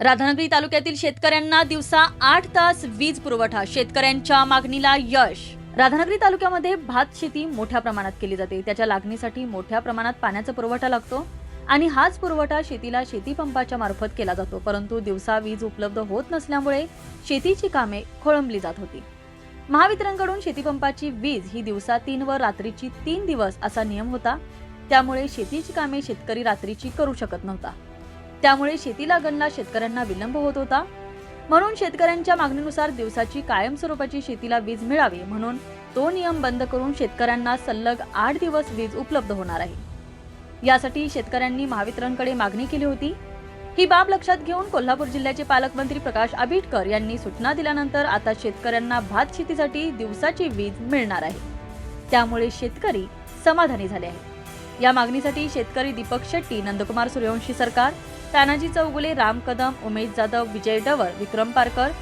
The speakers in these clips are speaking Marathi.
राधानगरी तालुक्यातील शेतकऱ्यांना दिवसा आठ तास वीज पुरवठा शेतकऱ्यांच्या मागणीला यश. राधानगरी तालुक्यामध्ये भात शेती मोठ्या प्रमाणात केली जाते. त्याच्या लागणीसाठी मोठ्या प्रमाणात पाण्याचा पुरवठा लागतो आणि हाच पुरवठा शेतीला शेती पंपाच्या मार्फत केला जातो. परंतु दिवसा वीज उपलब्ध होत नसल्यामुळे शेतीची कामे खोळंबली जात होती. महावितरणकडून शेतीपंपाची वीज ही दिवसा तीन व रात्रीची तीन दिवस असा नियम होता. त्यामुळे शेतीची कामे शेतकरी रात्रीची करू शकत नव्हता. त्यामुळे शेती लागणला शेतकऱ्यांना विलंब होत होता. म्हणून शेतकऱ्यांच्या मागणीनुसार दिवसाची कायमस्वरूपाची शेतीला वीज मिळावी म्हणून तो नियम बंद करून शेतकऱ्यांना सलग आठ दिवस वीज उपलब्ध होणार आहे. यासाठी शेतकऱ्यांनी महावितरणकडे मागणी केली होती. ही बाब लक्षात घेऊन कोल्हापूर जिल्ह्याचे पालकमंत्री प्रकाश आबिटकर यांनी सूचना दिल्यानंतर आता शेतकऱ्यांना भात शेतीसाठी दिवसाची वीज मिळणार आहे. त्यामुळे शेतकरी समाधानी झाले आहेत. या मागणीसाठी शेतकरी दीपक शेट्टी नंदकुमार सूर्यवंशी सरकार तानाजी चौगुले राम कदम उमेश जाधव विजय डवर विक्रम पारकर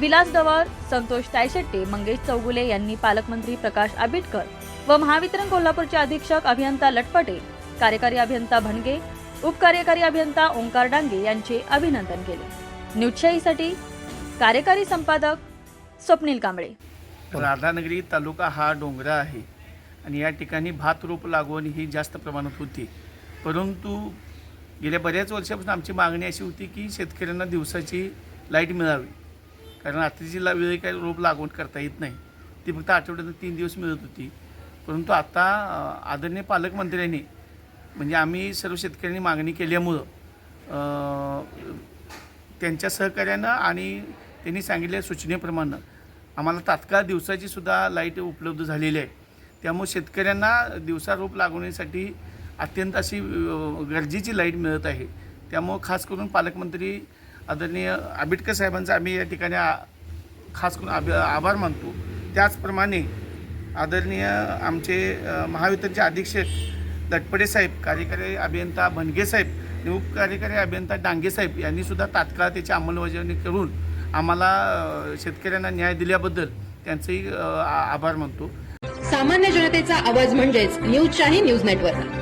विलास डवर संतोष तायशेट्टे मंगेश चौगुले यांनी पालकमंत्री प्रकाश आबिटकर व महावितरण कोल्हापूरचे अधीक्षक अभियंता लटपटे कार्यकारी अभियंता भणगे उपकार्यकारी अभियंता ओंकार डांगे यांचे अभिनंदन केले. न्यूजशाहीसाठी कार्यकारी संपादक स्वप्नील कांबळे. राधानगरी तालुका हा डोंगरा आहे आणि या ठिकाणी भात रोप लागवण ही जास्त प्रमाणात होती. परंतु गेल्या बऱ्याच वर्षापासून आमची मागणी अशी होती की शेतकऱ्यांना दिवसाची लाइट मिळावी. कारण रात्रीची ला वेळी काही रोप लागवड करता येत नाही. ती फक्त आठवड्यातून तीन दिवस मिळत होती. परंतु आता आदरणीय पालकमंत्र्यांनी म्हणजे आम्ही सर्व शेतकऱ्यांनी मागणी केल्यामुळं त्यांच्या सहकार्यानं आणि त्यांनी सांगितलेल्या सूचनेप्रमाणे आम्हाला तात्काळ दिवसाची सुद्धा लाइट उपलब्ध झालेली आहे. त्यामुळे शेतकऱ्यांना दिवसा रोप लागवण्यासाठी अत्यंत अशी गरजेची लाइट मिळत आहे. त्यामुळं खास करून पालकमंत्री आदरणीय आंबेडकर साहेबांचा आम्ही या ठिकाणी खास करून आभ आभार मानतो. त्याचप्रमाणे आदरणीय आमचे महावितरणचे अधीक्षक लटपडे साहेब कार्यकारी अभियंता भणगे साहेब आणि उपकार्यकारी अभियंता डांगे साहेब यांनीसुद्धा तात्काळ त्याची अंमलबजावणी करून आम्हाला शेतकऱ्यांना न्याय दिल्याबद्दल त्यांचेही आभार मानतो. सामान्य जनतेचा आवाज म्हणजेच न्यूज शाही न्यूज नेटवर्क.